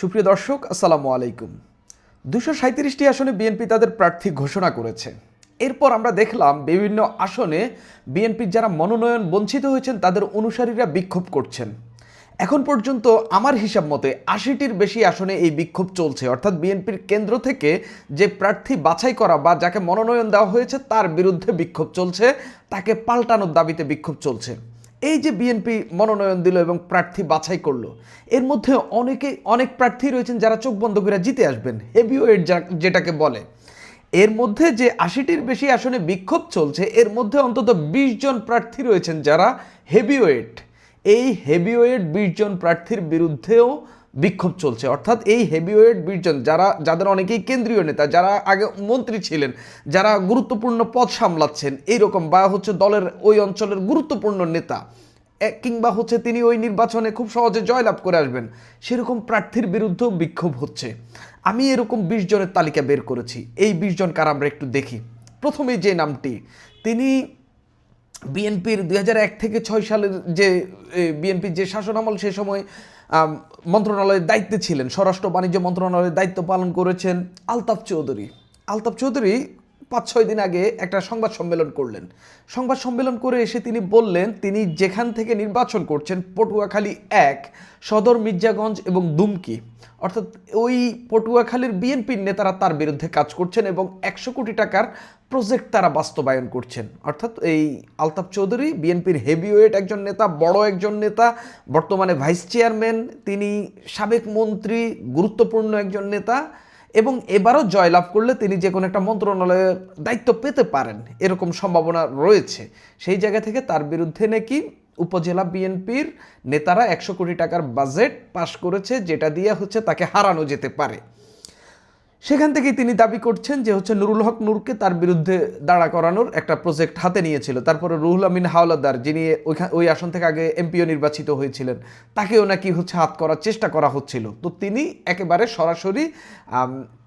সুপ্রিয় দর্শক, আসসালামু আলাইকুম। দুশো সাঁত্রিশটি আসনে বিএনপি তাদের প্রার্থী ঘোষণা করেছে। এরপর আমরা দেখলাম বিভিন্ন আসনে বিএনপির যারা মনোনয়ন বঞ্চিত হয়েছেন, তাদের অনুসারীরা বিক্ষোভ করছেন। এখন পর্যন্ত আমার হিসাব মতে আশিটির বেশি আসনে এই বিক্ষোভ চলছে। অর্থাৎ বিএনপির কেন্দ্র থেকে যে প্রার্থী বাছাই করা বা যাকে মনোনয়ন দেওয়া হয়েছে, তার বিরুদ্ধে বিক্ষোভ চলছে, তাকে পাল্টানোর দাবিতে বিক্ষোভ চলছে। এই যে বিএনপি মনোনয়ন দিল এবং প্রার্থী বাছাই করল, এর মধ্যে অনেকে, অনেক প্রার্থী রয়েছেন যারা চোখ বন্ধ করে জিতে আসবেন হেভিওয়েট যেটাকে বলে। এর মধ্যে যে আশিটির বেশি আসনে বিক্ষোভ চলছে, এর মধ্যে অন্তত বিশ জন প্রার্থী রয়েছেন যারা হেভিওয়েট। এই হেভিওয়েট বিশ জন প্রার্থীর বিরুদ্ধেও বিক্ষোভ চলছে। অর্থাৎ এই হেভিওয়েট বিশ জন যারা, যাদের অনেকেই কেন্দ্রীয় নেতা, যারা আগে মন্ত্রী ছিলেন, যারা গুরুত্বপূর্ণ পদ সামলাচ্ছেন, এইরকম বা হচ্ছে দলের ওই অঞ্চলের গুরুত্বপূর্ণ নেতা কিংবা হচ্ছে তিনি ওই নির্বাচনে খুব সহজে জয়লাভ করে আসবেন, সেরকম প্রার্থীর বিরুদ্ধেও বিক্ষোভ হচ্ছে। আমি এরকম বিশ জনের তালিকা বের করেছি। এই বিশ জন কার আমরা একটু দেখি। প্রথমে যে নামটি, তিনি বিএনপির দুই থেকে ছয় সালের যে বিএনপির যে শাসন আমল সে সময় মন্ত্রণালয়ের দায়িত্বে ছিলেন। স্বরাষ্ট্র বাণিজ্য মন্ত্রণালয়ের দায়িত্ব পালন করেছেন আলতাফ চৌধুরী। আলতাফ চৌধুরী পাঁচ ছয় দিন আগে একটা সংবাদ সম্মেলন করলেন। সংবাদ সম্মেলন করে এসে তিনি বললেন, তিনি যেখান থেকে নির্বাচন করছেন, পটুয়াখালী এক, সদর, মির্জাগঞ্জ এবং দুমকি। অর্থাৎ ওই পটুয়াখালীর বিএনপির নেতারা তার বিরুদ্ধে কাজ করছেন এবং একশো কোটি টাকার প্রজেক্ট তারা বাস্তবায়ন করছেন। অর্থাৎ এই আলতাফ চৌধুরী বিএনপির হেভিওয়েট একজন নেতা, বড় একজন নেতা, বর্তমানে ভাইস চেয়ারম্যান, তিনি সাবেক মন্ত্রী, গুরুত্বপূর্ণ একজন নেতা এবং এবারও জয়লাভ করলে তিনি যে কোনো একটা মন্ত্রণালয়ের দায়িত্ব পেতে পারেন, এরকম সম্ভাবনা রয়েছে। সেই জায়গা থেকে তার বিরুদ্ধে নাকি উপজেলা বিএনপির নেতারা একশো কোটি টাকার বাজেট পাশ করেছে, যেটা দিয়ে হচ্ছে তাকে হারানো যেতে পারে। সেখান থেকেই তিনি দাবি করছেন যে হচ্ছে নুরুল হক নূরকে তার বিরুদ্ধে দাঁড়া করানোর একটা প্রজেক্ট হাতে নিয়েছিল। তারপরে রুহুল আমিন হাওলাদার, যিনি ওই আসন থেকে আগে এমপিও নির্বাচিত হয়েছিলেন, তাকেও নাকি হচ্ছে হাত করার চেষ্টা করা হচ্ছিল। তো তিনি একেবারে সরাসরি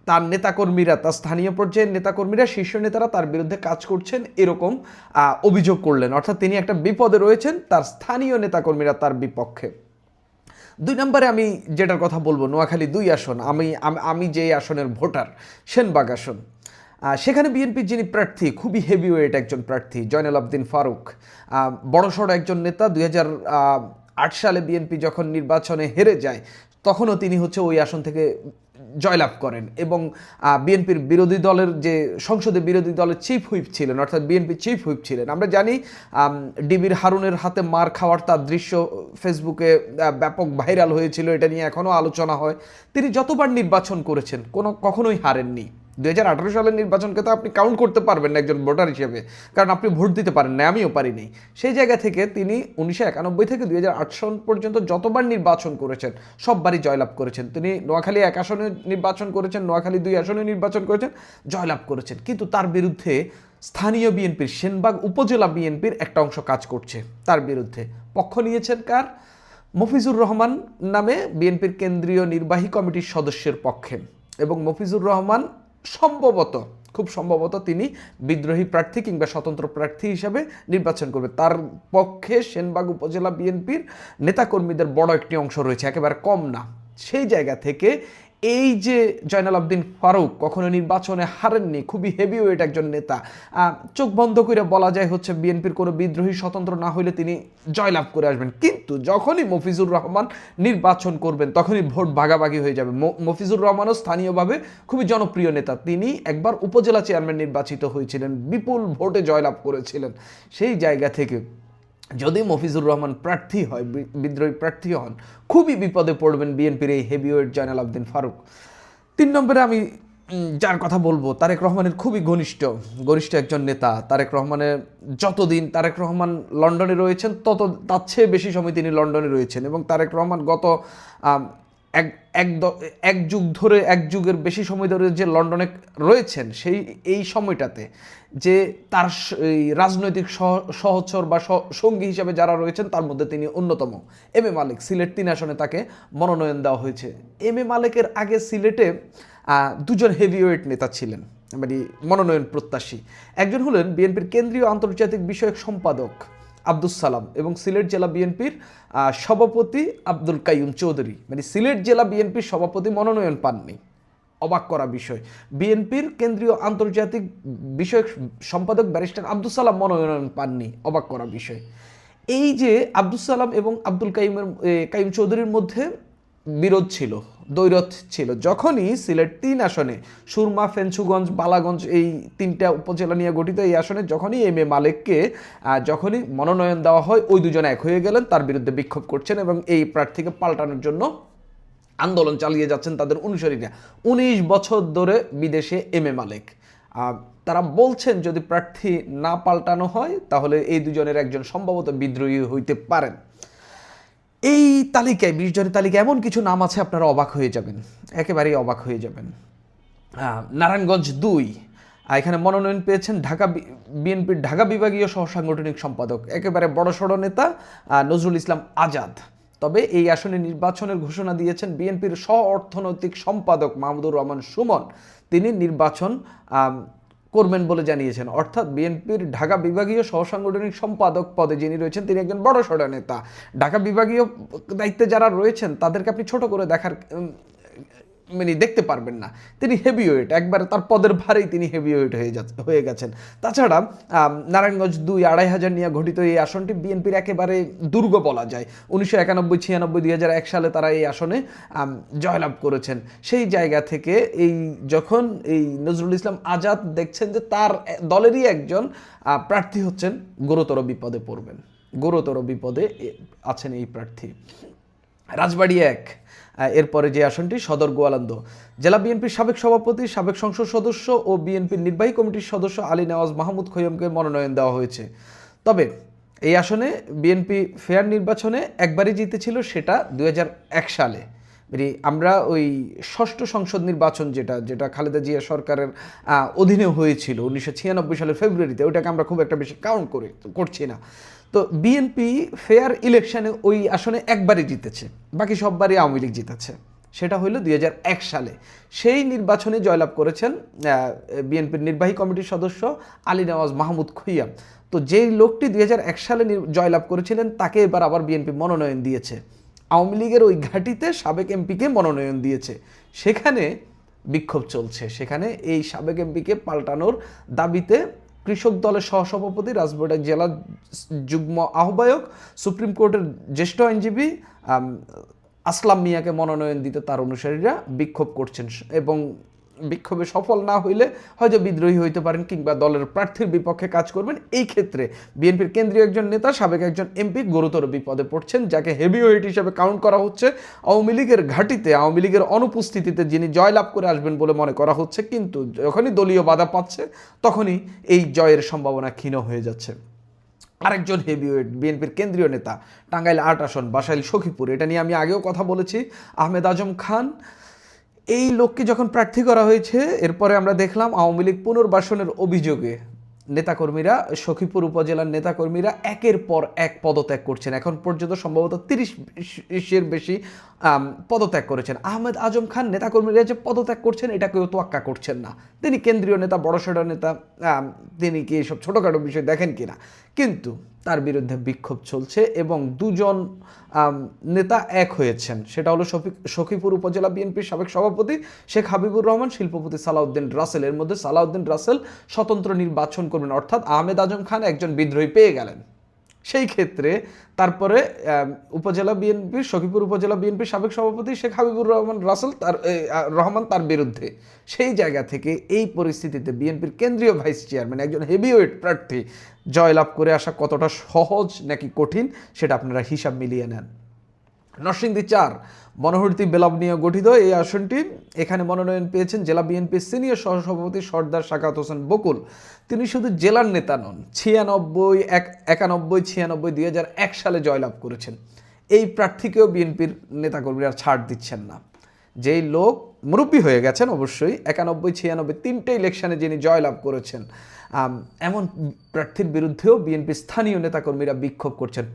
তার নেতাকর্মীরা, তার স্থানীয় পর্যায়ের নেতাকর্মীরা, শীর্ষ নেতারা তার বিরুদ্ধে কাজ করছেন, এরকম অভিযোগ করলেন। অর্থাৎ তিনি একটা বিপদে রয়েছেন, তার স্থানীয় নেতাকর্মীরা তার বিপক্ষে। দুই নম্বরে আমি যেটার কথা বলব, নোয়াখালী দুই আসন, আমি আমি যে আসনের ভোটার, সেনবাগ আসন। সেখানে বিএনপির যিনি প্রার্থী, খুবই হেভি হেভিওয়েট একজন প্রার্থী, জয়নাল আবদিন ফারুক বড়সড় একজন নেতা, দুই আট সালে বিএনপি যখন নির্বাচনে হেরে যায়, তখনও তিনি হচ্ছে ওই আসন থেকে জয়লাভ করেন এবং বিএনপির বিরোধী দলের যে সংসদে বিরোধী দলের চিফ হুইপ ছিলেন, অর্থাৎ বিএনপি চিফ হুইপ ছিলেন। আমরা জানি ডিবির হারুনের হাতে মার খাওয়ার তার দৃশ্য ফেসবুকে ব্যাপক ভাইরাল হয়েছিল, এটা নিয়ে এখনও আলোচনা হয়। তিনি যতবার নির্বাচন করেছেন, কোনো কখনোই হারেননি। দুই হাজার আঠারো সালের নির্বাচনকে তো আপনি কাউন্ট করতে পারবেন না একজন ভোটার হিসেবে। কারণ আপনি ভোট দিতে পারেন না আমিও পারিনি। সেই জায়গা থেকে তিনি উনিশশো একানব্বই থেকে দুই সাল পর্যন্ত যতবার নির্বাচন করেছেন, সববারই জয়লাভ করেছেন। তিনি নোয়াখালী এক আসনে নির্বাচন করেছেন, নোয়াখালী দুই আসনে নির্বাচন করেছেন, জয়লাভ করেছেন। কিন্তু তার বিরুদ্ধে স্থানীয় বিএনপির সেনবাগ উপজেলা বিএনপির একটা অংশ কাজ করছে তার বিরুদ্ধে। পক্ষ নিয়েছেন কার? মফিজুর রহমান নামে বিএনপির কেন্দ্রীয় নির্বাহী কমিটির সদস্যের পক্ষে। এবং মফিজুর রহমান সম্ভবত, খুব সম্ভবত তিনি বিদ্রোহী প্রার্থী কিংবা স্বতন্ত্র প্রার্থী হিসাবে নির্বাচন করবে তার পক্ষে সেনবাগ উপজেলা বিএনপির নেতাকর্মীদের বড় একটি অংশ রয়েছে, একেবারে কম না। সেই জায়গা থেকে এই যে জয়নাল আবদিন ফারুক কখনো নির্বাচনে হারেননি, খুবই হেভি হেভিওয়েট একজন নেতা চোখ বন্ধ করে বলা যায় হচ্ছে বিএনপির কোনো বিদ্রোহী স্বতন্ত্র না হলে তিনি জয়লাভ করে আসবেন। কিন্তু যখনই মফিজুর রহমান নির্বাচন করবেন, তখনই ভোট ভাগাভাগি হয়ে যাবে। মফিজুর রহমানও স্থানীয়ভাবে খুবই জনপ্রিয় নেতা। তিনি একবার উপজেলা চেয়ারম্যান নির্বাচিত হয়েছিলেন, বিপুল ভোটে জয়লাভ করেছিলেন। সেই জায়গা থেকে যদি মফিজুর রহমান প্রার্থী হয় বিদ্রোহী প্রার্থী হন, খুবই বিপদে পড়বেন বিএনপির এই হেভিওয়েট জয়নাল আবদিন ফারুক। তিন নম্বরে আমি যার কথা বলব, তারেক রহমানের খুবই ঘনিষ্ঠ ঘনিষ্ঠ একজন নেতা। তারেক রহমানের যতদিন, তারেক রহমান লন্ডনে রয়েছেন, তত, তার চেয়ে বেশি সময় তিনি লন্ডনে রয়েছেন। এবং তারেক রহমান গত এক এক যুগ ধরে, এক যুগের বেশি সময় ধরে যে লন্ডনে রয়েছেন, সেই, এই সময়টাতে যে তার রাজনৈতিক সহ- সহচর বা সঙ্গী হিসাবে যারা রয়েছেন, তার মধ্যে তিনি অন্যতম। এম এ মালিক, সিলেট তিন আসনে তাকে মনোনয়ন দেওয়া হয়েছে। এম এ মালিকের আগে সিলেটে দুজন হেভিওয়েট নেতা ছিলেন মানে মনোনয়ন প্রত্যাশী। একজন হলেন বিএনপির কেন্দ্রীয় আন্তর্জাতিক বিষয়ক সম্পাদক আব্দুল সালাম এবং সিলেট জেলা বিএনপির সভাপতি আব্দুল কাইম চৌধুরী। মানে সিলেট জেলা বিএনপির সভাপতি মনোনয়ন পাননি। অবাক করা বিষয়। বিএনপির কেন্দ্রীয় আন্তর্জাতিক বিষয়ক সম্পাদক ব্যারিস্টার আব্দুল সালাম মনোনয়ন পাননি। অবাক করা বিষয়। এই যে আব্দুল সালাম এবং আব্দুল কাইমের কাইম চৌধুরীর মধ্যে বিরোধ ছিল, দ্বৈরথ ছিল। যখনই সিলেট তিন আসনে, সুরমা ফেঞ্চুগঞ্জ বালাগঞ্জ এই তিনটা উপজেলা নিয়ে গঠিত এই আসনে, যখনই এম এ মালেককে যখনই মনোনয়ন দেওয়া হয়, ওই দুজন এক হয়ে গেলেন, তার বিরুদ্ধে বিক্ষোভ করছেন এবং এই প্রার্থীকে পাল্টানোর জন্য আন্দোলন চালিয়ে যাচ্ছেন তাদের অনুসারীরা। উনিশ বছর ধরে বিদেশে এম এ মালিক। তারা বলছেন, যদি প্রার্থী না পাল্টানো হয়, তাহলে এই দুজনের একজন সম্ভবত বিদ্রোহী হইতে পারেন। এই তালিকায়, বিশ জনের তালিকায় এমন কিছু নাম আছে, আপনারা অবাক হয়ে যাবেন। একেবারেই অবাক হয়ে যাবেন। নারায়ণগঞ্জ দুই। এখানে মনোনয়ন পেয়েছেন ঢাকা বিএনপির ঢাকা বিভাগীয় সহ সাংগঠনিক সম্পাদক। একেবারে বড় সড় নেতা নজরুল ইসলাম আজাদ। তবে এই আসনে নির্বাচনের ঘোষণা দিয়েছেন বিএনপির স্ব অর্থনৈতিক সম্পাদক মাহমুদুর রহমান সুমন। তিনি নির্বাচন করবেন বলে জানিয়েছেন। অর্থাৎ বিএনপির ঢাকা বিভাগীয় সহসাংগঠনিক সম্পাদক পদে যিনি রয়েছেন, তিনি একজন বড় সড় নেতা। ঢাকা বিভাগীয় দায়িত্বে যারা রয়েছেন, তাদেরকে আপনি ছোট করে দেখার মানে দেখতে পারবেন না। তিনি হেভি ওয়েট একবারে তার পদের ভারেই তিনি হেভি ওয়েট হয়ে যাচ্ছে হয়ে গেছেন। তাছাড়া নারায়ণগঞ্জ দুই আড়াই হাজার নিয়ে গঠিত এই আসনটি বিএনপির একেবারে দুর্গ বলা যায়। উনিশশো একানব্বই, ছিয়ানব্বই, দুই হাজার এক সালে তারা এই আসনে জয়লাভ করেছেন। সেই জায়গা থেকে এই যখন এই নজরুল ইসলাম আজাদ দেখছেন যে তার দলেরই একজন প্রার্থী হচ্ছেন, গুরুতর বিপদে পড়বেন। গুরুতর বিপদে আছেন এই প্রার্থী। রাজবাড়ি এক এরপরে যে আসনটি, সদর গোয়ালন্দ। জেলা বিএনপির সাবেক সভাপতি, সাবেক সংসদ সদস্য ও বিএনপির নির্বাহী কমিটির সদস্য আলী নেওয়াজ মাহমুদ খৈয়মকে মনোনয়ন দেওয়া হয়েছে। তবে এই আসনে বিএনপি ফেয়ার নির্বাচনে একবারই জিতেছিল সেটা দু হাজার এক সালে। আমরা ওই ষষ্ঠ সংসদ নির্বাচন যেটা যেটা খালেদা জিয়া সরকারের অধীনে হয়েছিল উনিশশো ছিয়ানব্বই সালের ফেব্রুয়ারিতে, ওইটাকে আমরা খুব একটা বেশি কাউন্ট করে করছি না। তো বিএনপি ফেয়ার ইলেকশনে ওই আসনে একবারই জিতেছে, বাকি সববারই আওয়ামী লীগ জিতেছে। সেটা হইল দুই হাজার এক সালে। সেই নির্বাচনে জয়লাভ করেছেন বিএনপির নির্বাহী কমিটির সদস্য আলী নওয়াজ মাহমুদ খৈয়াম তো যেই লোকটি দুই হাজার এক সালে জয়লাভ করেছিলেন, তাকে এবার আবার বিএনপি মনোনয়ন দিয়েছে। আওয়ামী লীগের ওই ঘাঁটিতে সাবেক এমপিকে মনোনয়ন দিয়েছে। সেখানে বিক্ষোভ চলছে। সেখানে এই সাবেক এমপিকে পাল্টানোর দাবিতে কৃষক দলের সহসভাপতি রাজবাড়ী জেলা যুগ্ম আহ্বায়ক, সুপ্রিম কোর্টের জ্যেষ্ঠ আইনজীবী আসলাম মিয়াকে মনোনয়ন দিতে তার অনুসারীরা বিক্ষোভ করছেন। এবং বিক্ষোভে সফল না হইলে হয়তো বিদ্রোহী হইতে পারেন কিংবা দলের প্রার্থীর বিপক্ষে কাজ করবেন। এই ক্ষেত্রে বিএনপির কেন্দ্রীয় একজন নেতা, সাবেক একজন এমপি গুরুতর বিপদে পড়ছেন, যাকে হেভি ওয়েট হিসেবে কাউন্ট করা হচ্ছে। আওয়ামী লীগের ঘাঁটিতে, আওয়ামী লীগের অনুপস্থিতিতে যিনি জয়লাভ করে আসবেন বলে মনে করা হচ্ছে, কিন্তু যখনই দলীয় বাধা পাচ্ছে, তখনই এই জয়ের সম্ভাবনা ক্ষীণ হয়ে যাচ্ছে। আরেকজন হেভিওয়েট বিএনপির কেন্দ্রীয় নেতা, টাঙ্গাইল আট আসন, বাসাইল সখীপুর, এটা নিয়ে আমি আগেও কথা বলেছি। আহমেদ আজম খান এই লোককে যখন প্রার্থী করা হয়েছে, এরপরে আমরা দেখলাম আওয়ামী লীগ পুনর্বাসনের অভিযোগে নেতাকর্মীরা, সখীপুর উপজেলার নেতাকর্মীরা একের পর এক পদত্যাগ করছেন। এখন পর্যন্ত সম্ভবত তিরিশের বেশি পদত্যাগ করেছেন। আহমেদ আজম খান নেতাকর্মীরা যে পদত্যাগ করছেন, এটা কেউ তোয়াক্কা করছেন না। তিনি কেন্দ্রীয় নেতা, বড়সড় নেতা তিনি কি এসব ছোটোখাটো বিষয় দেখেন কিনা? কিন্তু তার বিরুদ্ধে বিক্ষোভ চলছে এবং দুজন নেতা এক হয়েছেন। সেটা হলো সখীপুর উপজেলা বিএনপির সাবেক সভাপতি শেখ হাবিবুর রহমান, শিল্পপতি সালাউদ্দিন রাসেল। এর মধ্যে সালাউদ্দিন রাসেল স্বতন্ত্র নির্বাচন করবেন। অর্থাৎ আহমেদ আজম খান একজন বিদ্রোহী পেয়ে গেলেন। সেই ক্ষেত্রে তারপরে উপজেলা বিএনপির সখীপুর উপজেলা বিএনপির সাবেক সভাপতি শেখ হাবিবুর রহমান রাসেল তার রহমান তার বিরুদ্ধে সেই জায়গা থেকে এই পরিস্থিতিতে বিএনপির কেন্দ্রীয় ভাইস চেয়ারম্যান একজন হেভিওয়েট প্রার্থী জয়লাভ করে আসা কতটা সহজ নাকি কঠিন, সেটা আপনারা হিসাব মিলিয়ে নেন। নরসিংদী চার মনোহরতি বেলাব নিয়ে গঠিত এই আসনটি। এখানে মনোনয়ন পেয়েছেন জেলা বিএনপির সিনিয়র সহসভাপতি সর্দার শাকাত হোসেন বকুল। তিনি শুধু জেলার নেতা নন, ছিয়ানব্বই, এক, একানব্বই, ছিয়ানব্বই, দুই হাজার এক সালে জয়লাভ করেছেন। এই প্রার্থীকেও বিএনপির নেতাকর্মীরা ছাড় দিচ্ছেন না। যেই লোক মুরব্বী হয়ে গেছেন অবশ্যই, একানব্বই, ছিয়ানব্বই তিনটে ইলেকশনে যিনি জয়লাভ করেছেন এমন প্রার্থীর বিরুদ্ধেও বিএনপি স্থানীয় নেতাকর্মীরা বিক্ষোভ করছেন।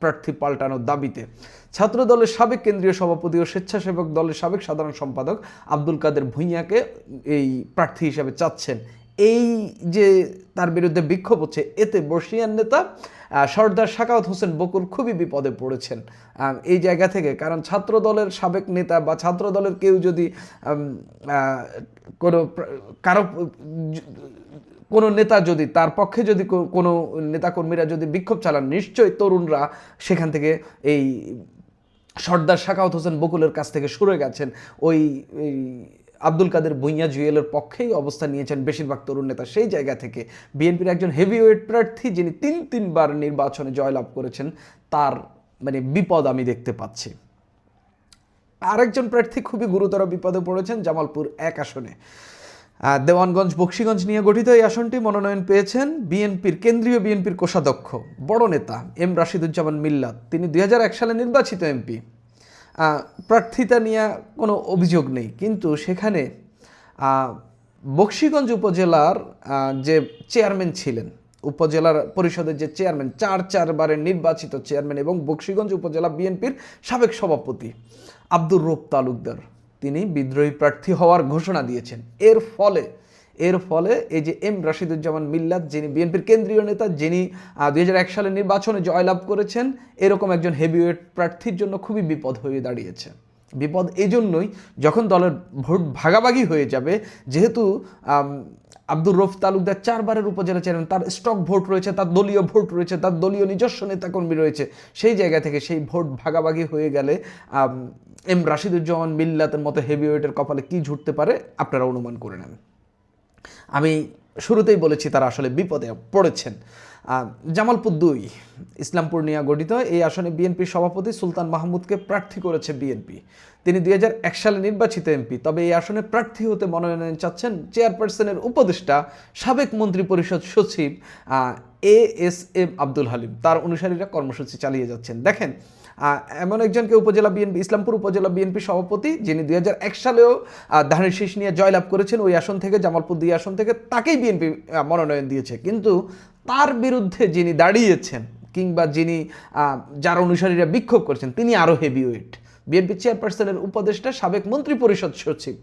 প্রার্থ- পাল্টানোর দাবিতে। ছাত্র দলের সাবেক কেন্দ্রীয় সভাপতি ও স্বেচ্ছাসেবক দলের সাবেক সাধারণ সম্পাদক আব্দুল কাদের ভূঁইয়াকে এই প্রার্থী হিসাবে চাচ্ছেন। এই যে তার বিরুদ্ধে বিক্ষোভ হচ্ছে, এতে বর্ষিয়ান নেতা সর্দার শাকাওয়াত হোসেন বকুল খুবই বিপদে পড়েছেন। এই জায়গা থেকে, কারণ ছাত্র দলের সাবেক নেতা বা ছাত্র দলের কেউ যদি কোনো কারও কোনো নেতা যদি, তার পক্ষে যদি কোনো নেতাকর্মীরা যদি বিক্ষোভ চালান, নিশ্চয়ই তরুণরা সেখান থেকে এই সর্দার শাকাওয়াত হোসেন বকুলের কাছ থেকে সরে গেছেন। ওই আব্দুল কাদের ভুইয়া জুয়েলের পক্ষেই অবস্থান নিয়েছেন বেশিরভাগ তরুণ নেতা। সেই জায়গা থেকে বিএনপির একজন হেভিওয়েট প্রার্থী, যিনি তিন তিনবার নির্বাচনে জয়লাভ করেছেন, তার মানে বিপদ আমি দেখতে পাচ্ছি। আরেকজন প্রার্থী খুবই গুরুতর বিপদে পড়েছেন জামালপুর এক আসনে। দেওয়ানগঞ্জ বক্সিগঞ্জ নিয়ে গঠিত এই আসনটি মনোনয়ন পেয়েছেন বিএনপির কেন্দ্রীয় বিএনপির কোষাধ্যক্ষ, বড় নেতা এম রাশিদুজ্জামান মিল্লাত। তিনি দু হাজার এক সালে নির্বাচিত এমপি। প্রার্থিতা নিয়ে কোনো অভিযোগ নেই। কিন্তু সেখানে বক্সিগঞ্জ উপজেলার যে চেয়ারম্যান ছিলেন, উপজেলার পরিষদের যে চেয়ারম্যান, চার চারবারের নির্বাচিত চেয়ারম্যান এবং বক্সিগঞ্জ উপজেলা বিএনপির সাবেক সভাপতি আব্দুর রূপ তালুকদার। তিনি বিদ্রোহী প্রার্থী হওয়ার ঘোষণা দিয়েছেন। এর ফলে এর ফলে এই যে এম রাশিদুজ্জামান মিল্লাত, যিনি বিএনপির কেন্দ্রীয় নেতা, যিনি দুই সালে নির্বাচনে জয়লাভ করেছেন, এরকম একজন হেভিওয়েট প্রার্থীর জন্য খুবই বিপদ হয়ে দাঁড়িয়েছে। বিপদ এজন্যই যখন দলের ভোট ভাগাভাগি হয়ে যাবে, যেহেতু আব্দুর রফ তালুকদার চারবারের উপজেলা চেয়ারম্যান তার স্টক ভোট রয়েছে, তার দলীয় ভোট রয়েছে, তার দলীয় নিজস্ব নেতাকর্মী রয়েছে, সেই জায়গা থেকে সেই ভোট ভাগাভাগি হয়ে গেলে এম রাশিদুজ্জামান মিল্লাতের মতো হেভিওয়েটের কপালে কি ঝুটতে পারে আপনারা অনুমান করে নেন। আমি শুরুতেই বলেছি তারা আসলে বিপদে পড়েছেন। জামালপুর দুই, ইসলামপুর নিয়ে গঠিত এই আসনে বিএনপির সভাপতি সুলতান মাহমুদকে প্রার্থী করেছে বিএনপি। তিনি দুই হাজার এক সালে নির্বাচিত এমপি, তবে এই আসনে প্রার্থী হতে মনোনয়ন চাচ্ছেন চেয়ারপারসনের উপদেষ্টা, সাবেক মন্ত্রী পরিষদ সচিব A S M Abdul Halim. তার অনুসারীরা কর্মসূচি চালিয়ে যাচ্ছেন। দেখেন এমন একজনকে উপজেলা বিএনপি, ইসলামপুর উপজেলা বিএনপি সভাপতি যিনি দুই হাজার এক সালেও ধানের শীষ নিয়ে জয়লাভ করেছেন, ওই আসন থেকে, জামালপুর দুই আসন থেকে তাকেই বিএনপি মনোনয়ন দিয়েছে। কিন্তু তার বিরুদ্ধে যিনি দাঁড়িয়েছেন কিংবা যিনি যার অনুসারীরা বিক্ষোভ করছেন, তিনি আরও হেভি হেভিওয়েট বিএনপি চেয়ারপারসনের উপদেষ্টা, সাবেক মন্ত্রী পরিষদ সচিব।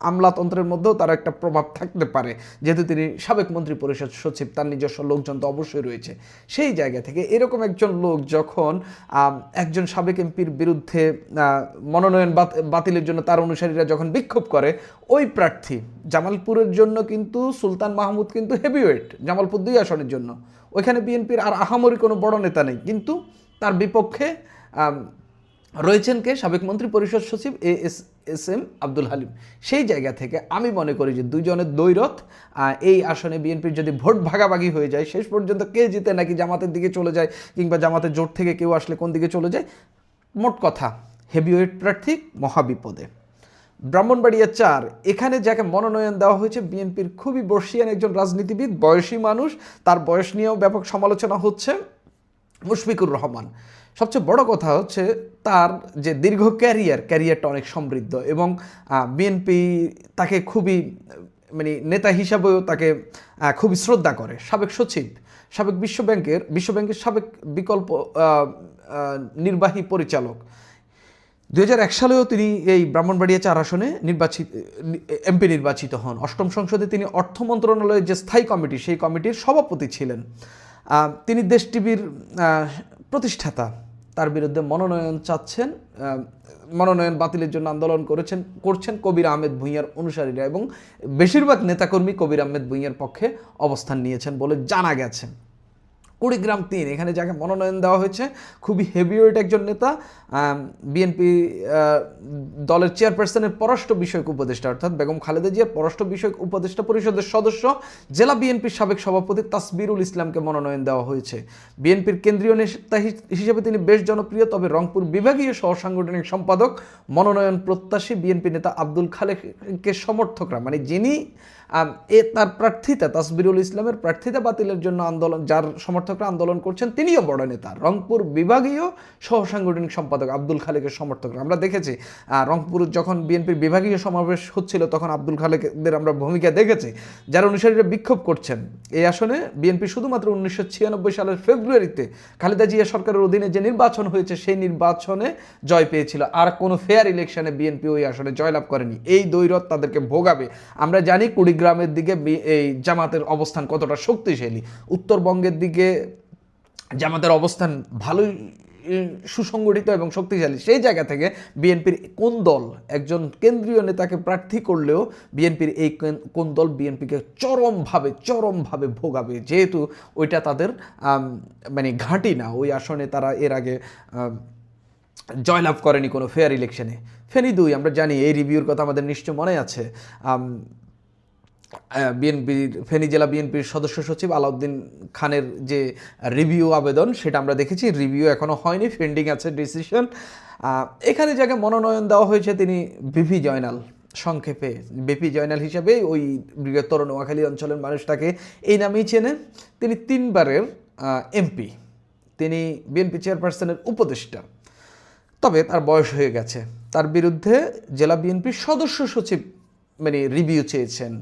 আমলাতন্ত্রের মধ্যেও তার একটা প্রভাব থাকতে পারে। যেহেতু তিনি সাবেক মন্ত্রী পরিষদ সচিব, তার নিজস্ব লোকজন তো অবশ্যই রয়েছে। সেই জায়গা থেকে এরকম একজন লোক যখন একজন সাবেক এমপির বিরুদ্ধে মনোনয়ন বাত- বাতিলের জন্য তার অনুসারীরা যখন বিক্ষোভ করে, ওই প্রার্থী জামালপুরের জন্য কিন্তু সুলতান মাহমুদ কিন্তু হেভিওয়েট, জামালপুর দুই আসনের জন্য। ওইখানে বিএনপির আর আহামরি কোনো বড় নেতা নেই। কিন্তু তার বিপক্ষে রয়েছেন কে? সাবেক মন্ত্রী পরিষদ সচিব A S S M Abdul Halim. সেই জায়গা থেকে আমি মনে করি যে দুইজনের দৈরথ এই আসনে বিএনপির যদি ভোট ভাগাভাগি হয়ে যায়, শেষ পর্যন্ত কে জিতে নাকি জামাতের দিকে চলে যায় কিংবা জামাতের জোট থেকে কেউ আসলে কোন দিকে চলে যায়? মোট কথা, হেভিওয়েট প্রার্থী মহাবিপদে। ব্রাহ্মণবাড়িয়া চার, এখানে যাকে মনোনয়ন দেওয়া হয়েছে, বিএনপির খুবই বর্ষিয়ান একজন রাজনীতিবিদ, বয়সী মানুষ, তার বয়স নিয়েও ব্যাপক সমালোচনা হচ্ছে মুশফিকুর রহমান। সবচেয়ে বড় কথা হচ্ছে তার যে দীর্ঘ ক্যারিয়ার, ক্যারিয়ারটা অনেক সমৃদ্ধ এবং বিএনপি তাকে খুবই মানে নেতা হিসাবেও তাকে খুবই শ্রদ্ধা করে। সাবেক সচিব, সাবেক বিশ্ব ব্যাংকের বিশ্ব ব্যাংকের সাবেক বিকল্প নির্বাহী পরিচালক। দু এক সালেও তিনি এই ব্রাহ্মণবাড়িয়া চার আসনে নির্বাচিত এমপি নির্বাচিত হন। অষ্টম সংসদে তিনি অর্থ মন্ত্রণালয়ের যে স্থায়ী কমিটি, সেই কমিটির সভাপতি ছিলেন। তিনি দেশ টিভির প্রতিষ্ঠাতা। তার বিরুদ্ধে মনোনয়ন চাচ্ছেন মনোনয়ন বাতিলের জন্য আন্দোলন করেছেন, করছেন কবির আহমেদ ভুঁইয়ার অনুসারীরা এবং বেশিরভাগ নেতাকর্মী কবির আহমেদ ভুঁইয়ার পক্ষে অবস্থান নিয়েছেন বলে জানা গেছে। কুড়িগ্রাম তিন, এখানে যাকে মনোনয়ন দেওয়া হয়েছে, খুবই হেভিওয়েট একজন নেতা বিএনপি দলের চেয়ারপারসনের পররাষ্ট্র বিষয়ক উপদেষ্টা, অর্থাৎ বেগম খালেদা জিয়ার পররাষ্ট্র বিষয়ক উপদেষ্টা পরিষদের সদস্য, জেলা বিএনপির সাবেক সভাপতি তাসবিরুল ইসলামকে মনোনয়ন দেওয়া হয়েছে। বিএনপির কেন্দ্রীয় নেতা হিসেবে তিনি বেশ জনপ্রিয়, তবে রংপুর বিভাগীয় সহ সাংগঠনিক সম্পাদক, মনোনয়ন প্রত্যাশী বিএনপি নেতা আব্দুল খালেকের সমর্থকরা মানে যিনি এ তার প্রার্থিতা, তাসবিরুল ইসলামের প্রার্থিতা বাতিলের জন্য আন্দোলন, যার সমর্থকরা আন্দোলন করছেন, তিনিও বড় নেতা। রংপুর বিভাগীয় সহ সাংগঠনিক সম্পাদক আব্দুল খালেকের সমর্থকরা। আমরা দেখেছি রংপুর যখন বিএনপির বিভাগীয় সমাবেশ হচ্ছিল, তখন আব্দুল খালেকদের আমরা ভূমিকা দেখেছি, যার অনুসারীরা বিক্ষোভ করছেন। এই আসনে বিএনপি শুধুমাত্র উনিশশো ছিয়ানব্বই সালের ফেব্রুয়ারিতে খালেদা জিয়া সরকারের অধীনে যে নির্বাচন হয়েছে, সেই নির্বাচনে জয় পেয়েছিল। আর কোনো ফেয়ার ইলেকশনে বিএনপি ওই আসনে জয়লাভ করেনি। এই দৈরত তাদেরকে ভোগাবে। আমরা জানি কুড়ি কুড়িগ্রামের দিকে এই জামাতের অবস্থান কতটা শক্তিশালী? উত্তরবঙ্গের দিকে জামাতের অবস্থান ভালোই সুসংগঠিত এবং শক্তিশালী। সেই জায়গা থেকে বিএনপির কোন দল একজন কেন্দ্রীয় নেতাকে প্রার্থী করলেও বিএনপির এই কোন- দল বিএনপিকে চরমভাবে চরমভাবে ভোগাবে? যেহেতু ওইটা তাদের মানে ঘাঁটি না। ওই আসনে তারা এর আগে জয়লাভ করেনি কোনো ফেয়ার ইলেকশনে ফেনি দুই, আমরা জানি, এই রিভিউর কথা আমাদের নিশ্চয় মনে আছে। বিএনপির ফেনী জেলা বিএনপির সদস্য সচিব আলাউদ্দিন খানের যে রিভিউ আবেদন, সেটা আমরা দেখেছি। রিভিউ এখনও হয়নি পেন্ডিং আছে ডিসিশন এখানে যাকে মনোনয়ন দেওয়া হয়েছে তিনি বিপি জয়নাল। সংক্ষেপে বিপি জয়নাল হিসাবে ওই বৃহত্তর নোয়াখালী অঞ্চলের মানুষটাকে এই নামেই চেনে। তিনি তিনবারের এমপি। তিনি বিএনপি চেয়ারপারসনের উপদেষ্টা। তবে তার বয়স হয়ে গেছে। তার বিরুদ্ধে জেলা বিএনপির সদস্য সচিব মানে রিভিউ চেয়েছেন।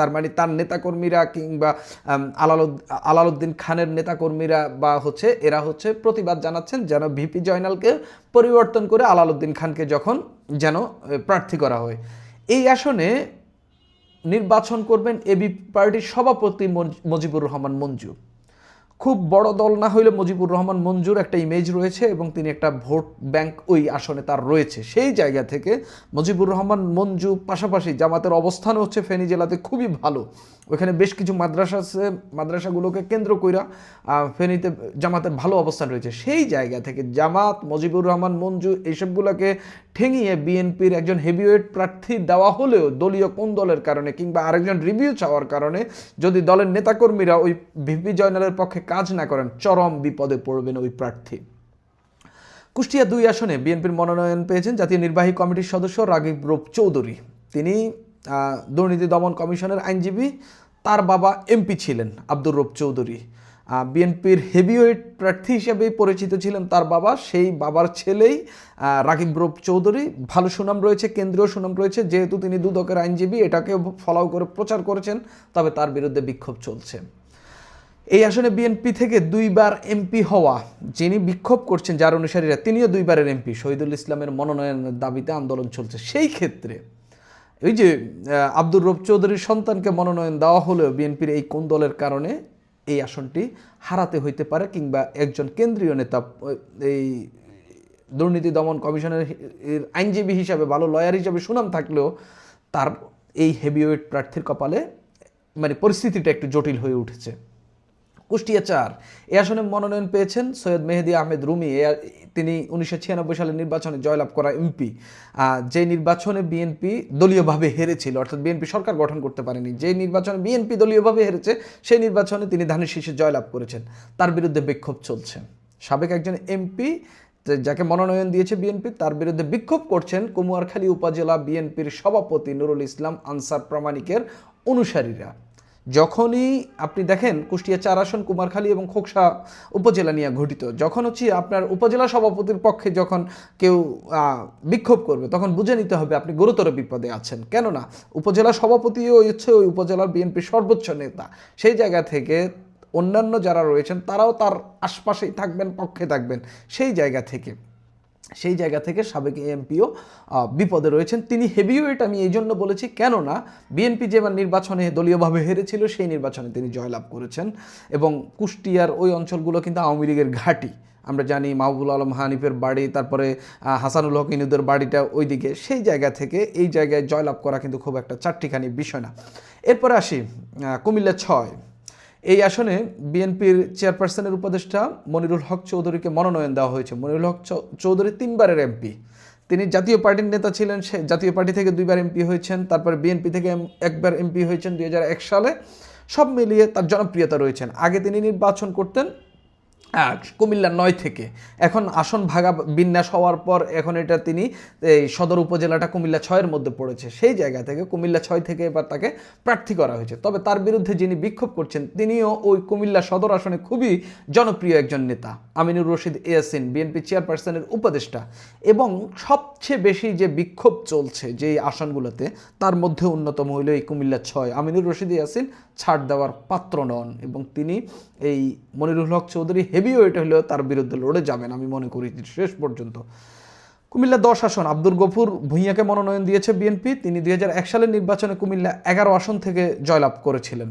তার মানে তার নেতাকর্মীরা কিংবা আলাল আলালুদ- আলালউদ্দিন খানের নেতাকর্মীরা বা হচ্ছে এরা হচ্ছে প্রতিবাদ জানাচ্ছেন যেন ভিপি জয়নালকে পরিবর্তন করে আলালুদ্দিন খানকে যখন যেন প্রার্থী করা হয়। এই আসনে নির্বাচন করবেন এবি পার্টির সভাপতি মুজিবুর রহমান মঞ্জু। খুব বড় দল না হইলে মুজিবুর রহমান মঞ্জুর একটা ইমেজ রয়েছে এবং তিনি একটা ভোট ব্যাংক ওই আসনে তার রয়েছে। সেই জায়গা থেকে মুজিবুর রহমান মঞ্জু পাশাপাশি জামাতের অবস্থান হচ্ছে ফেনী জেলাতে খুবই ভালো। ওইখানে বেশ কিছু মাদ্রাসা আছে, মাদ্রাসাগুলোকে কেন্দ্র কইরা ফেনীতে জামাতের ভালো অবস্থান রয়েছে। সেই জায়গা থেকে জামাত, মজিবুর রহমান, মঞ্জু এইসবগুলোকে ঠেঙিয়ে বিএনপির একজন হেভিওয়েট প্রার্থী দেওয়া হলেও দলীয় কোন দলের কারণে কিংবা আরেকজন রিভিউ চাওয়ার কারণে যদি দলের নেতাকর্মীরা ওই ভিপি জয়নালের পক্ষে কাজ না করেন, চরম বিপদে পড়বেন ওই প্রার্থী। কুষ্টিয়া দুই আসনে বিএনপির মনোনয়ন পেয়েছেন জাতীয় নির্বাহী কমিটির সদস্য রাগিব রূপ চৌধুরী। তিনি দুর্নীতি দমন কমিশনের আইনজীবী, তার বাবা এমপি ছিলেন আব্দুর রূপ চৌধুরী। বিএনপির হেভিওয়েট প্রার্থী হিসেবেই পরিচিত ছিলেন তার বাবা। সেই বাবার ছেলেই রাকিব রূপ চৌধুরী। ভালো সুনাম রয়েছে, কেন্দ্রীয় সুনাম রয়েছে। যেহেতু তিনি দুদকের আইনজীবী, এটাকেও ফলো করে প্রচার করেছেন, তবে তার বিরুদ্ধে বিক্ষোভ চলছে। এই আসনে বিএনপি থেকে দুইবার এমপি হওয়া যিনি বিক্ষোভ করছেন, যার অনুসারীরা তিনিও দুইবারের এমপি। শহীদুল ইসলামের মনোনয়নের দাবিতে আন্দোলন চলছে। সেই ক্ষেত্রে ওই যে আব্দুর রব চৌধুরীর সন্তানকে মনোনয়ন দেওয়া হলেও বিএনপির এই কোন দলের কারণে এই আসনটি হারাতে হইতে পারে কিংবা একজন কেন্দ্রীয় নেতা এই দুর্নীতি দমন কমিশনের আইনজীবী হিসাবে ভালো লয়ার হিসাবে সুনাম থাকলেও তার এই হেভিওয়েট প্রার্থীর কপালে মানে পরিস্থিতিটা একটু জটিল হয়ে উঠেছে। কুষ্টিয়া চার এ আসনে মনোনয়ন পেয়েছেন সৈয়দ মেহেদি আহমেদ রুমি। তিনি উনিশশো সালের নির্বাচনে জয়লাভ করা এমপি। যে নির্বাচনে বিএনপি দলীয়ভাবে হেরেছিল, অর্থাৎ বিএনপি সরকার গঠন করতে পারেনি, যে নির্বাচনে বিএনপি দলীয়ভাবে হেরেছে, সেই নির্বাচনে তিনি ধানের শীষে জয়লাভ করেছেন। তার বিরুদ্ধে বিক্ষোভ চলছে। সাবেক একজন এমপি যাকে মনোনয়ন দিয়েছে বিএনপি, তার বিরুদ্ধে বিক্ষোভ করছেন কুমুয়ারখালী উপজেলা বিএনপির সভাপতি নুরুল ইসলাম আনসার প্রামাণিকের অনুসারীরা। যখনই আপনি দেখেন কুষ্টিয়া চার আসন কুমারখালী এবং খোকসা উপজেলা নিয়ে ঘটিত যখন হচ্ছে আপনার উপজেলা সভাপতির পক্ষে যখন কেউ বিক্ষোভ করবে, তখন বুঝে নিতে হবে আপনি গুরুতর বিপদে আছেন। কেননা উপজেলা সভাপতিও হচ্ছে ওই উপজেলার বিএনপির সর্বোচ্চ নেতা। সেই জায়গা থেকে অন্যান্য যারা রয়েছেন, তারাও তার আশপাশেই থাকবেন, পক্ষে থাকবেন। সেই জায়গা থেকে সেই জায়গা থেকে সাবেক এমপিও বিপদে রয়েছেন। তিনি হেভিওয়েট আমি এই জন্য বলেছি, কেননা বিএনপি যে এবার নির্বাচনে দলীয়ভাবে হেরেছিল, সেই নির্বাচনে তিনি জয়লাভ করেছেন। এবং কুষ্টিয়ার ওই অঞ্চলগুলো কিন্তু আওয়ামী লীগের ঘাঁটি। আমরা জানি মাহবুল আলম হানিফের বাড়ি, তারপরে হাসানুল হক ইনুদের বাড়িটা ওইদিকে। সেই জায়গা থেকে এই জায়গায় জয়লাভ করা কিন্তু খুব একটা চারটিখানি বিষয় না। এরপরে আসি কুমিল্লা ছয়। এই আসনে বিএনপির চেয়ারপারসনের উপদেষ্টা মনিরুল হক চৌধুরীকে মনোনয়ন দেওয়া হয়েছে। মনিরুল হক চৌধুরী তিনবারের এমপি। তিনি জাতীয় পার্টির নেতা ছিলেন, সে জাতীয় পার্টি থেকে দুইবার এমপি হয়েছেন, তারপর বিএনপি থেকে একবার এমপি হয়েছেন দুই হাজার এক সালে। সব মিলিয়ে তার জনপ্রিয়তা রয়েছেন। আগে তিনি নির্বাচন করতেন কুমিল্লা নয় থেকে। এখন আসন ভাগা বিন্যাস হওয়ার পর এখন এটা তিনি এই সদর উপজেলাটা কুমিল্লা ছয়ের মধ্যে পড়েছে। সেই জায়গা থেকে কুমিল্লা ছয় থেকে এবার তাকে প্রার্থী করা হয়েছে। তবে তার বিরুদ্ধে যিনি বিক্ষোভ করছেন, তিনিও ওই কুমিল্লা সদর আসনে খুবই জনপ্রিয় একজন নেতা, আমিনুর রশিদ ইয়াসিন, বিএনপি চেয়ারপারসনের উপদেষ্টা। এবং সবচেয়ে বেশি যে বিক্ষোভ চলছে যে আসনগুলোতে, তার মধ্যে অন্যতম হইল এই কুমিল্লা ছয়, আমিনুর রশিদ ইয়াসিন ছাড় দেওয়ার পাত্র নন এবং তিনি এই মনিরুল হক চৌধুরী হেভি ওয়েট হলেও তার বিরুদ্ধে লড়ে যাবেন আমি মনে করি শেষ পর্যন্ত। কুমিল্লা দশ আসন, আব্দুল গফুর ভূঁইয়াকে মনোনয়ন দিয়েছে বিএনপি। তিনি দুই হাজার এক সালের নির্বাচনে কুমিল্লা এগারো আসন থেকে জয়লাভ করেছিলেন।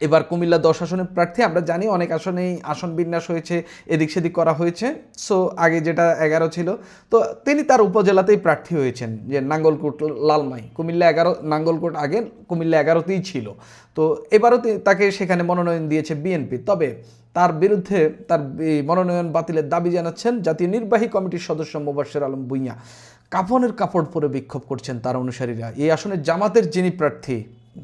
এবার কুমিল্লা দশ আসনের প্রার্থী, আমরা জানি অনেক আসনেই আসন বিন্যাস হয়েছে, এদিক সেদিক করা হয়েছে। সো আগে যেটা এগারো ছিল, তো তিনি তার উপজেলাতেই প্রার্থী হয়েছেন, যে নাঙ্গলকোট লালমাই। কুমিল্লা এগারো, নাঙ্গলকোট আগে কুমিল্লা এগারোতেই ছিল। তো এবারও তাকে সেখানে মনোনয়ন দিয়েছে বিএনপি। তবে তার বিরুদ্ধে তার মনোনয়ন বাতিলের দাবি জানাচ্ছেন জাতীয় নির্বাহী কমিটির সদস্য মোবাশ্বের আলম ভুঁইয়া। কাফনের কাপড় পরে বিক্ষোভ করছেন তার অনুসারীরা। এই আসনে জামাতের যিনি প্রার্থী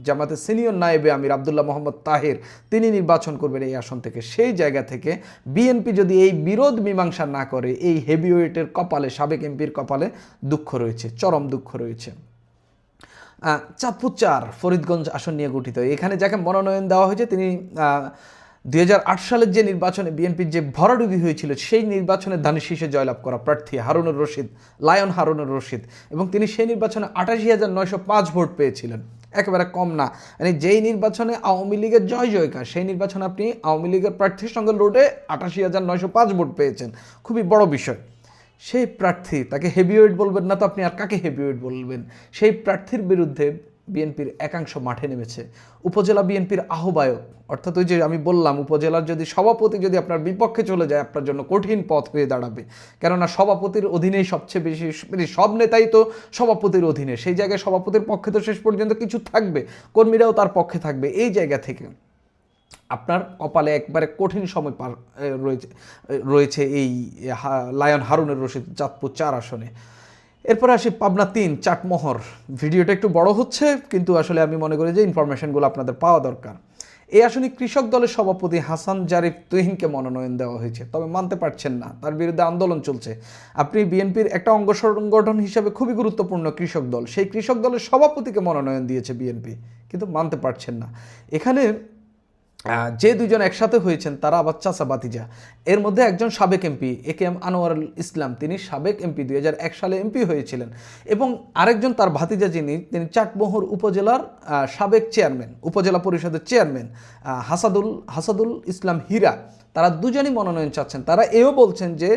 জামাতের সিনিয়র নায়েবে আমির আবদুল্লাহ মোহাম্মদ তাহের তিনি নির্বাচন করবেন এই আসন থেকে। সেই জায়গা থেকে বিএনপি যদি এই বিরোধ মীমাংসা না করে, এই হেভিওয়েটের কপালে, সাবেক এমপির কপালে দুঃখ রয়েছে, চরম দুঃখ রয়েছে। চাঁদপুর চার, ফরিদগঞ্জ আসন নিয়ে গঠিত। এখানে যাকে মনোনয়ন দেওয়া হয়েছে, তিনি দুই হাজার আট সালের যে নির্বাচনে বিএনপির যে ভরাডুবি হয়েছিল, সেই নির্বাচনে ধানের শীষে জয়লাভ করা প্রার্থী হারুনুর রশিদ, লায়ন হারুনুর রশিদ। এবং তিনি সেই নির্বাচনে আটাশি হাজার নয়শো পাঁচ ভোট পেয়েছিলেন। একেবারে কম না। মানে যেই নির্বাচনে আওয়ামী লীগের জয় জয়কার, সেই নির্বাচনে আপনি আওয়ামী লীগের প্রার্থীর সঙ্গে লড়ে আটাশি হাজার নয়শো পাঁচ ভোট পেয়েছেন। খুবই বড় বিষয়। সেই প্রার্থী, তাকে হেভিওয়েট বলবেন না তো আপনি আর কাকে হেভিওয়েট বলবেন? সেই প্রার্থীর বিরুদ্ধে বিএনপির একাংশ মাঠে নেমেছে। উপজেলা বিএনপির আহ্বায়ক, অর্থাৎ ওই যে আমি বললাম, উপজেলার যদি সভাপতি যদি আপনার বিপক্ষে চলে যায়, আপনার জন্য কঠিন পথ হয়ে দাঁড়াবে। কেননা সভাপতির অধীনেই সবচেয়ে বেশি মানে সব নেতাই তো সভাপতির অধীনে। সেই জায়গায় সভাপতির পক্ষে তো শেষ পর্যন্ত কিছু থাকবে, কর্মীরাও তার পক্ষে থাকবে। এই জায়গা থেকে আপনার কপালে একবারে কঠিন সময় পার রয়েছে রয়েছে এই লায়ন হারুনের রশিদ চাঁদপুর চার আসনে। এরপরে আসি পাবনা তিন, চাটমোহর। ভিডিওটা একটু বড় হচ্ছে, কিন্তু আসলে আমি মনে করি যে ইনফরমেশনগুলো আপনাদের পাওয়া দরকার। এই আসনে কৃষক দলের সভাপতি হাসান জারিফ তুহিনকে মনোনয়ন দেওয়া হয়েছে, তবে মানতে পারছেন না, তার বিরুদ্ধে আন্দোলন চলছে। আপনি বিএনপির একটা অঙ্গ সংগঠন হিসাবে খুবই গুরুত্বপূর্ণ কৃষক দল, সেই কৃষক দলের সভাপতিকে মনোনয়ন দিয়েছে বিএনপি, কিন্তু মানতে পারছেন না। এখানে যে দুজন একসাথে হয়েছেন, তারা আবার চাচা বাতিজা এর মধ্যে একজন সাবেক MP, A K M Anwarul Islam, তিনি সাবেক এমপি, দুই হাজার এক সালে এমপি হয়েছিলেন। এবং আরেকজন তার ভাতিজা যিনি, তিনি চাটমোহর উপজেলার সাবেক চেয়ারম্যান, উপজেলা পরিষদের চেয়ারম্যান হাসাদুল হাসাদুল ইসলাম হীরা। তারা দুজনই মনোনয়ন চাচ্ছেন। তারা এও বলছেন যে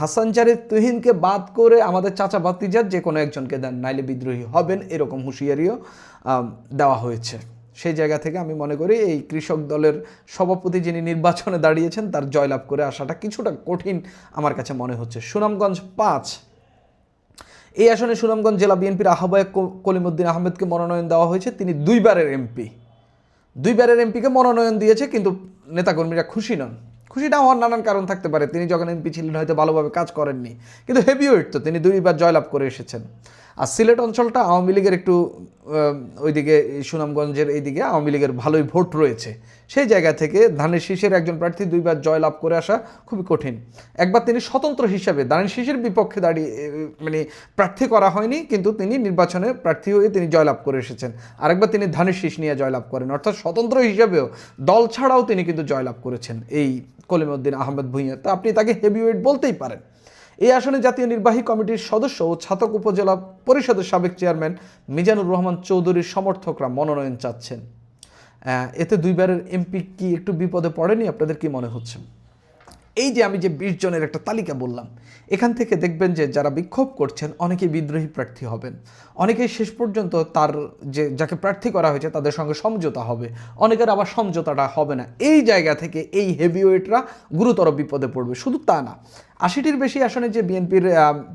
হাসান জারিদ তুহিনকে বাদ করে আমাদের চাচা বাতিজার যে কোনো একজনকে দেন, নাইলে বিদ্রোহী হবেন, এরকম হুঁশিয়ারিও দেওয়া হয়েছে। সেই জায়গা থেকে আমি মনে করি এই কৃষক দলের সভাপতি যিনি নির্বাচনে দাঁড়িয়েছেন, তার জয়লাভ করে আসাটা কিছুটা কঠিন আমার কাছে মনে হচ্ছে। সুনামগঞ্জ পাঁচ। এই আসনে সুনামগঞ্জ জেলা বিএনপির আহ্বায়ক কলিমুদ্দিন আহমেদকে মনোনয়ন দেওয়া হয়েছে। তিনি দুইবারের এমপি। দুইবারের এমপিকে মনোনয়ন দিয়েছে, কিন্তু নেতাকর্মীরা খুশি নন। খুশি না হওয়ার নানান কারণ থাকতে পারে। তিনি যখন এমপি ছিলেন, হয়তো ভালোভাবে কাজ করেননি। কিন্তু হেভিওয়েট তো, তিনি দুইবার জয়লাভ করে এসেছেন। আর সিলেট অঞ্চলটা আওয়ামী লীগের একটু ওইদিকে সুনামগঞ্জের এইদিকে আওয়ামী লীগের ভালোই ভোট রয়েছে। সেই জায়গা থেকে ধানের শীষের একজন প্রার্থী দুইবার জয়লাভ করে আসা খুবই কঠিন। একবার তিনি স্বতন্ত্র হিসাবে ধানের শীষের বিপক্ষে দাঁড়িয়ে মানে প্রার্থী করা হয়নি, কিন্তু তিনি নির্বাচনে প্রার্থী হয়ে তিনি জয়লাভ করে এসেছেন। আরেকবার তিনি ধানের শীষ নিয়ে জয়লাভ করেন। অর্থাৎ স্বতন্ত্র হিসাবেও দল ছাড়াও তিনি কিন্তু জয়লাভ করেছেন এই কলিমউদ্দিন আহমেদ ভূঁইয়া। তা আপনি তাকে হেভিওয়েট বলতেই পারেন। এই আসনে জাতীয় নির্বাহী কমিটির সদস্য ও ছাতক উপজেলা পরিষদের সাবেক চেয়ারম্যান মিজানুর রহমান চৌধুরীর সমর্থকরা মনোনয়ন চাচ্ছেন। এতে দুইবারের এমপি কি একটু বিপদে পড়েনি? আপনাদের কি মনে হচ্ছে? এই যে আমি যে বিশ জনের একটা তালিকা বললাম, এখান থেকে দেখবেন যে যারা বিক্ষোভ করছেন, অনেকেই বিদ্রোহী প্রার্থী হবেন। অনেকেই শেষ পর্যন্ত তার যে, যাকে প্রার্থী করা হয়েছে, তাদের সঙ্গে সমঝোতা হবে। অনেকের আবার সমঝোতাটা হবে না। এই জায়গা থেকে এই হেভিওয়েটরা গুরুতর বিপদে পড়বে। শুধু তা না আশিটির বেশি আসনে যে বিএনপির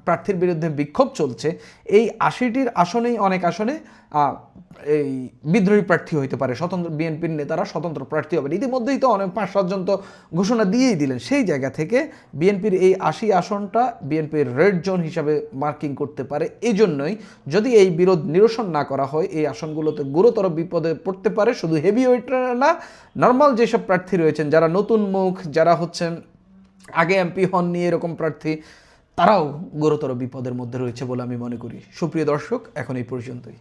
প্রার্থীর বিরুদ্ধে বিক্ষোভ চলছে, এই আশিটির আসনেই অনেক আসনে এই বিদ্রোহী প্রার্থী হইতে পারে। স্বতন্ত্র বিএনপির নেতারা স্বতন্ত্র প্রার্থী হবেন ইতিমধ্যেই তো অনেক পাঁচ সাতজন তো ঘোষণা দিয়েই দিলেন। সেই জায়গা থেকে বিএনপির এই আশি আসনটা বিএনপির রেড জোন হিসাবে মার্কিং করতে পারে। এই জন্যই যদি এই বিরোধ নিরসন না করা হয়, এই আসনগুলোতে গুরুতর বিপদে পড়তে পারে। শুধু হেভি ওয়েটরা না, নর্মাল যেসব প্রার্থী রয়েছেন, যারা নতুন মুখ, যারা হচ্ছেন আগে এমপি হননি এরকম প্রার্থী, তারাও গুরুতর বিপদের মধ্যে রয়েছে বলে আমি মনে করি। সুপ্রিয় দর্শক, এখন এই পর্যন্তই।